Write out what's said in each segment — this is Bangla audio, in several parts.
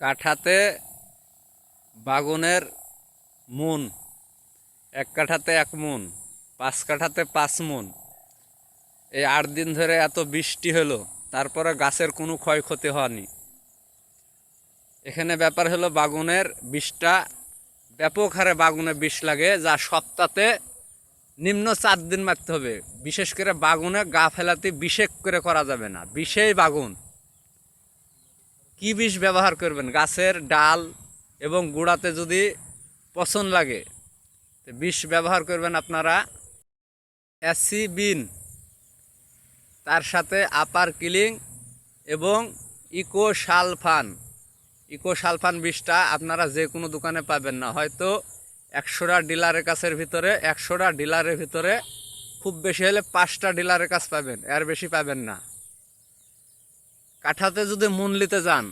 কাঠাতে বাগুনের মুন। এক কাঠাতে এক মুন, পাঁচ কাঠাতে পাঁচ মুন। এই আট দিন ধরে এত বৃষ্টি হলো, তারপরে গাছের কোনো ক্ষয়ক্ষতি হয়নি। এখানে ব্যাপার হলো বাগুনের বিষটা ব্যাপক হারে বাগুনে বিষ লাগে, যা সপ্তাহে নিম্ন চার দিন মারতে হবে। বিশেষ করে বাগুনে গা ফেলাতে বিষেক করে করা যাবে না। বিষেই বাগুন। কি বিষ ব্যবহার করবেন? গাছের ডাল এবং গুঁড়াতে যদি পচন লাগে বিষ ব্যবহার করবেন আপনারা অ্যাসি বিন তার সাথে আপার কিলিং এবং ইকো সালফান ইকো সালফান বিষটা আপনারা যে কোনো দোকানে পাবেন না। হয়তো একশোটা ডিলারের কাছের ভিতরে, একশোটা ডিলারের ভিতরে খুব বেশি হলে পাঁচটা ডিলারের কাছ পাবেন, এর বেশি পাবেন না। কাঠাতে যদি মূল্যতে যান,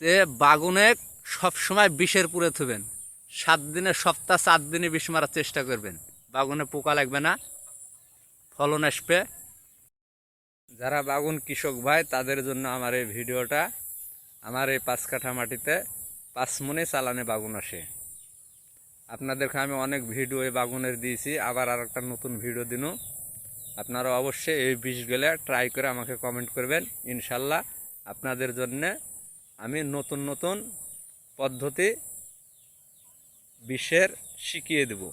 তে বাগুনে সবসময় বিষের পুরে থুবেন। সাত দিনে, সপ্তাহ সাত দিনে বিষ মারার চেষ্টা করবেন। বাগুনে পোকা লাগবে না, ফলন আসবে। যারা বাগুন কৃষক ভাই, তাদের জন্য আমার এই ভিডিওটা, আমার এই পাঁচ কাঠা মাটিতে পাঁচ মনে চালানে বাগুন আসে। আপনাদেরকে আমি অনেক ভিডিও এই বাগুনের দিয়েছি, আবার আর একটা নতুন ভিডিও দিনু। আপনারা অবশ্যই এই বিষগুলো ট্রাই করে আমাকে কমেন্ট করবেন। ইনশাল্লাহ আপনাদের জন্য আমি নতুন নতুন পদ্ধতি বিষের শিখিয়ে দেবো।